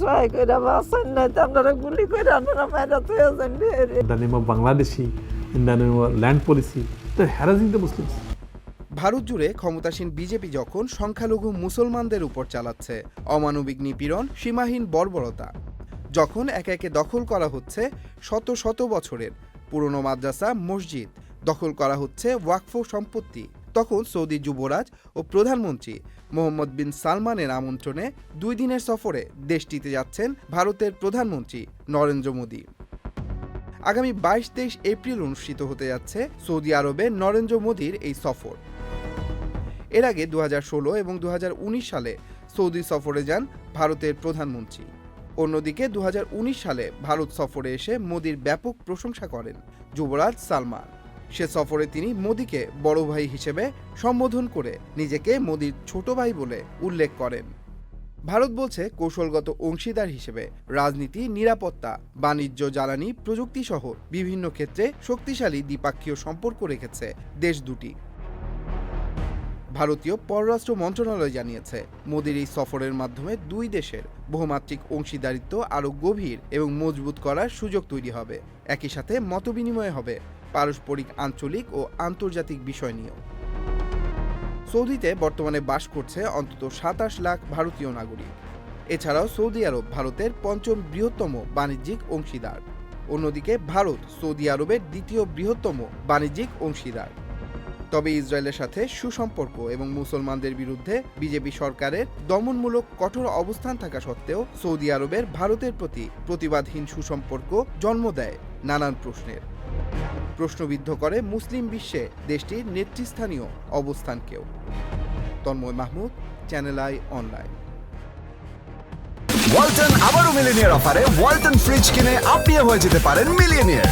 সহায় করে বাঁচান নাই তো আপনারা গুলি করে আপনারা মায়েরা তো যান land policy, they're harassing the Bharat জুড়ে ক্ষমতাসীন বিজেপি যখন সংখ্যালঘু মুসলমানদের উপর চালাচ্ছে অমানবিক নিপীড়ন সীমাহীন বর্বরতা। যখন একে একে দখল করা হচ্ছে শত শত বছরের পুরনো মাদ্রাসা মসজিদ দখল করা হচ্ছে ওয়াকফ সম্পত্তি। তখন সৌদি যুবরাজ ও প্রধানমন্ত্রী মোহাম্মদ বিন সালমানের আমন্ত্রণে দুই দিনের সফরে দেশটিতে যাচ্ছেন ভারতের প্রধানমন্ত্রী নরেন্দ্র মোদী। আগামী বাইশ তেইশ এপ্রিল অনুষ্ঠিত হতে যাচ্ছে সৌদি আরবে নরেন্দ্র মোদীর এই সফর। এর আগে দু হাজার ষোলো এবং দু হাজার উনিশ সালে সৌদি সফরে যান ভারতের প্রধানমন্ত্রী। অন্যদিকে দু হাজার উনিশ সালে ভারত সফরে এসে মোদির ব্যাপক প্রশংসা করেন যুবরাজ সালমান। সে সফরে তিনি মোদিকে বড় ভাই হিসেবে সম্বোধন করে নিজেকে মোদির ছোট ভাই বলে উল্লেখ করেন। ভারত বলছে কৌশলগত অংশীদার হিসেবে রাজনীতি, নিরাপত্তা, বাণিজ্য, জ্বালানি প্রযুক্তি সহ বিভিন্ন ক্ষেত্রে শক্তিশালী দ্বিপাক্ষীয় সম্পর্ক রেখেছে দেশ দুটি। ভারতীয় পররাষ্ট্র মন্ত্রণালয় জানিয়েছে, মোদির এই সফরের মাধ্যমে দুই দেশের বহুমাত্রিক অংশীদারিত্ব আরও গভীর এবং মজবুত করার সুযোগ তৈরি হবে। একই সাথে মতবিনিময় হবে। পারস্পরিক, আঞ্চলিক ও আন্তর্জাতিক বিষয় নিয়েও। সৌদিতে বর্তমানে বাস করছে অন্তত সাতাশ লাখ ভারতীয় নাগরিক। এছাড়াও সৌদি আরব ভারতের পঞ্চম বৃহত্তম বাণিজ্যিক অংশীদার। অন্যদিকে ভারত সৌদি আরবের দ্বিতীয় বৃহত্তম বাণিজ্যিক অংশীদার। তবে ইসরায়েলের সাথে সুসম্পর্ক এবং মুসলমানদের বিরুদ্ধে বিজেপি সরকারের দমনমূলক কঠোর অবস্থান থাকা সত্ত্বেও সৌদি আরবের ভারতের প্রতি প্রতিবাদহীন সুসম্পর্ক জন্ম দেয় নানান প্রশ্নের। প্রশ্নবিদ্ধ করে মুসলিম বিশ্বে দেশটির নেতৃস্থানীয় অবস্থানকেও। Tanmoy Mahmud channel I online Walton আবারও মিলিনিয়ার অফারে ওয়ালটন ফ্রিজ কিনে আপনিও হয়ে যেতে পারেন মিলিয়নিয়ার।